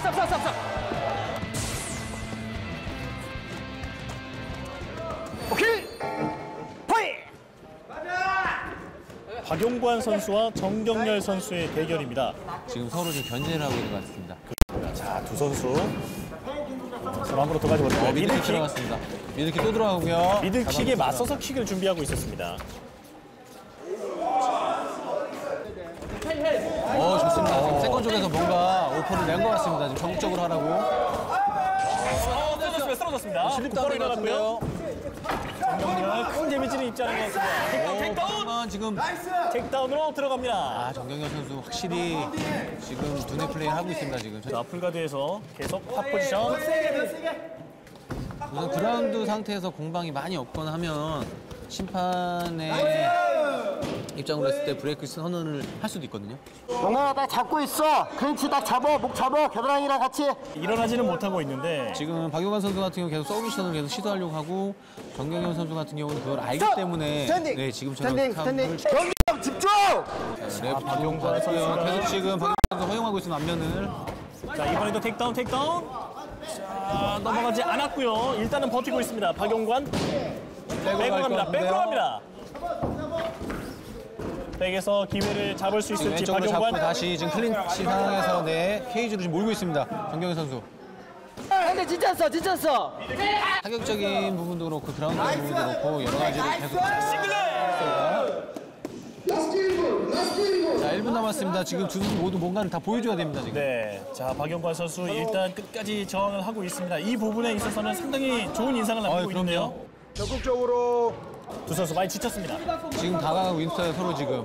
스탑, 스탑, 스탑, 오케이! 파이! 맞아! 박용관 선수와 정경렬 선수의 대결입니다. 지금 서로 좀 견제를 하고 있는 것 같습니다. 자, 두 선수. 서로 으로 돌아가지 못합니다. 어, 미들킥 들어갔습니다. 미들킥 또 들어가고요. 미들킥에 맞서서 킥을 준비하고 있었습니다. 오퍼를 낸 것 같습니다. 지금 적극적으로 하라고. 어, 쓰러졌습니다. 쓰러졌습니다. 실립도 안될것 일어났고요. 큰 데미지를 입자는 것 같습니다. 택다운, 어, 지금 택다운으로 들어갑니다. 아, 정경현 선수 확실히 지금 눈에 플레이를 하고 있습니다. 지금. 자, 풀가드에서 계속 탑 포지션. 우선 그라운드 상태에서 공방이 많이 없거나 하면 심판의 입장으로 했을 때 브레이크 선언을 할 수도 있거든요. 영아야 딱 잡고 있어 클린치 딱 잡아 목 잡아 겨드랑이랑 같이 일어나지는 못하고 있는데 지금 박용관 선수 같은 경우 계속 서브미션을 계속 시도하려고 하고 정경현 선수 같은 경우는 그걸 알기 때문에 스탠딩 네 지금처럼 스탠딩 스탠딩 경기 집중 랩 박용관 받았고요. 계속 지금 박용관 선수 허용하고 있는 앞면을 자, 이번에도 택다운, 택다운. 자, 넘어가지 않았고요. 일단은 버티고 있습니다. 박용관. 백으로 갈것 갑니다. 백으로 갑니다. 백에서 기회를 잡을 수 있을지 왼쪽으로 잡고 박용관. 다시 지금 클린치 상황에서 네 케이지로 지금 몰고 있습니다. 정경현 선수. 근데 진짜 써 진짜 써 타격적인 부분도 그렇고 그라운드 부분도 그렇고 여러 가지로 계속 자 1분 남았습니다. 지금 두 선수 모두 뭔가를 다 보여줘야 됩니다. 지금. 네, 자 박용관 선수 일단 끝까지 저항을 하고 있습니다. 이 부분에 있어서는 상당히 좋은 인상을 남기고 그럼요. 있는데요. 적극적으로 두 선수 많이 지쳤습니다. 지금 다가가고 있어요 서로 지금.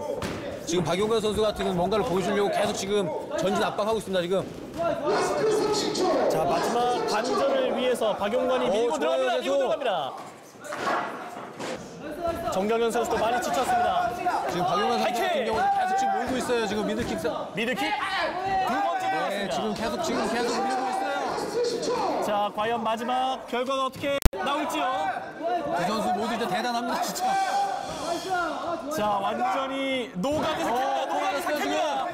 지금 박용관 선수 같은 경우는 뭔가를 보여주려고 계속 지금 전진 압박하고 있습니다 지금. 자 마지막 반전을 위해서 박용관이 밀고 어, 들어갑니다. 밀고. 들어갑니다. 정경현 선수도 많이 지쳤습니다. 지금 박용관 선수 같은! 경우는 계속 지금 몰고 있어요 지금 미들킥. 사- 미드킥 두 번째 네. 지금 계속 지금 계속 밀고 있어요. 자 과연 마지막 결과가 어떻게 나올지요? 두 선수 모두 진짜 대단합니다 진짜. 자 완전히. 어, 노가드 노가드 색입니다.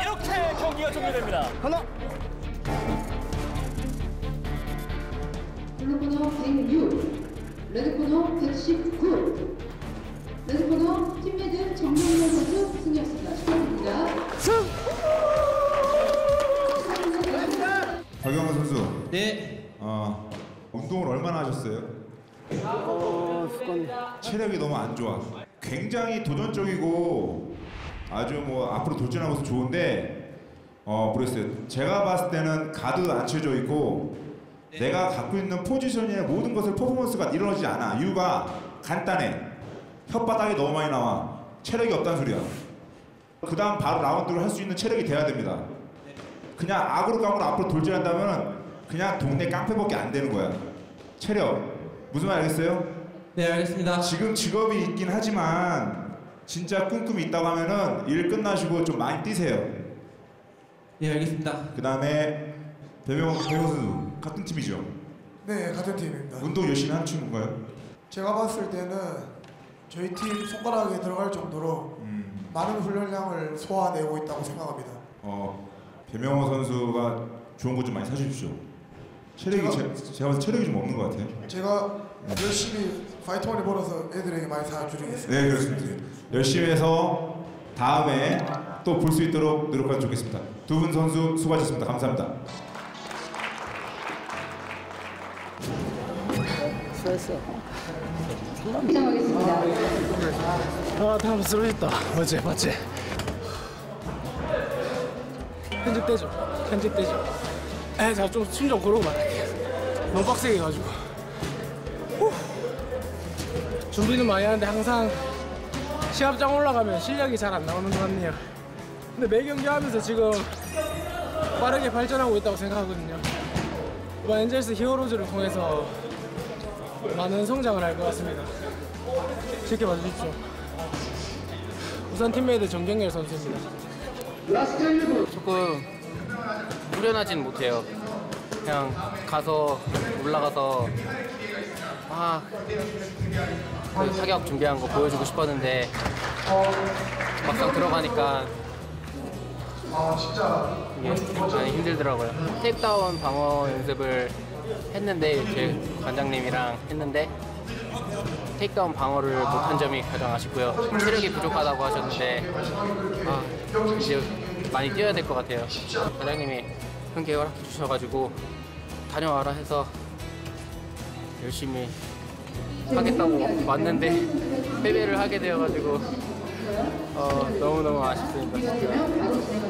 이렇게 경기가 종료됩니다. 블루 코너 106, 레드 코너 119. 운동을 얼마나 하셨어요? 체력이 너무 안 좋아. 굉장히 도전적이고 아주 뭐 앞으로 돌진하고 서 좋은데 어 모르겠어요. 제가 봤을 때는 가드도 안 쳐져 있고 내가 갖고 있는 포지션의 모든 것을 퍼포먼스가 이루어지지 않아. 이유가 간단해. 혓바닥이 너무 많이 나와. 체력이 없다는 소리야. 그 다음 바로 라운드를 할 수 있는 체력이 돼야 됩니다. 그냥 악으로 깡으로 앞으로 돌진한다면 그냥 동네 깡패밖에 안 되는 거야. 체력. 무슨 말 알겠어요? 네 알겠습니다. 지금 직업이 있긴 하지만 진짜 꿈꿈이 있다고 하면은 일 끝나시고 좀 많이 뛰세요. 네 알겠습니다. 그 다음에 배명 배명 선수 같은 팀이죠. 네, 같은 팀입니다. 운동 열심히 하는 친구인가요? 제가 봤을 때는 저희 팀 손가락에 들어갈 정도로 음. 많은 훈련량을 소화내고 있다고 생각합니다. 어 배명호 선수가 좋은 거 좀 많이 사주십시오. 체력이 제가- 제, 제가 봐서 체력이 좀 없는 것 같아요. 제가 열심히 파이트머니 벌어서 애들에게 많이 사드리겠습니다. 네 그렇습니다. 열심히 해서 다음에 또 볼 수 있도록 노력하면 좋겠습니다. 두 분 선수 수고하셨습니다. 감사합니다. 시작하겠습니다. 아, 다음 쓰러졌다. 어제 맞지? 편집되죠? 편집되죠? 에, 자, 좀 숨 좀 고르고 말할게요. 너무 빡세게 해가지고. 후. 준비는 많이 하는데 항상 시합장 올라가면 실력이 잘 안 나오는 것 같네요. 근데 매 경기 하면서 지금 빠르게 발전하고 있다고 생각하거든요. 이번 엔젤스 히어로즈를 통해서 많은 성장을 할 것 같습니다. 지켜봐 주십시오. 우선 팀메이트 정경열 선수입니다. 조금 후련하진 못해요. 그냥 가서 올라가서 막그 타격 준비한 거 보여주고 싶었는데 막상 들어가니까 이게 많이 힘들더라고요. 테이크다운 방어 연습을 했는데 제 관장님이랑 했는데 테이크다운 방어를 못한 점이 가장 아쉽고요. 체력이 부족하다고 하셨는데 아, 이제 많이 뛰어야 될 것 같아요. 사장님이 흔쾌히 허락해 주셔가지고 다녀와라 해서 열심히 하겠다고 왔는데 패배를 하게 되어가지고 어, 너무너무 아쉽습니다. 진짜.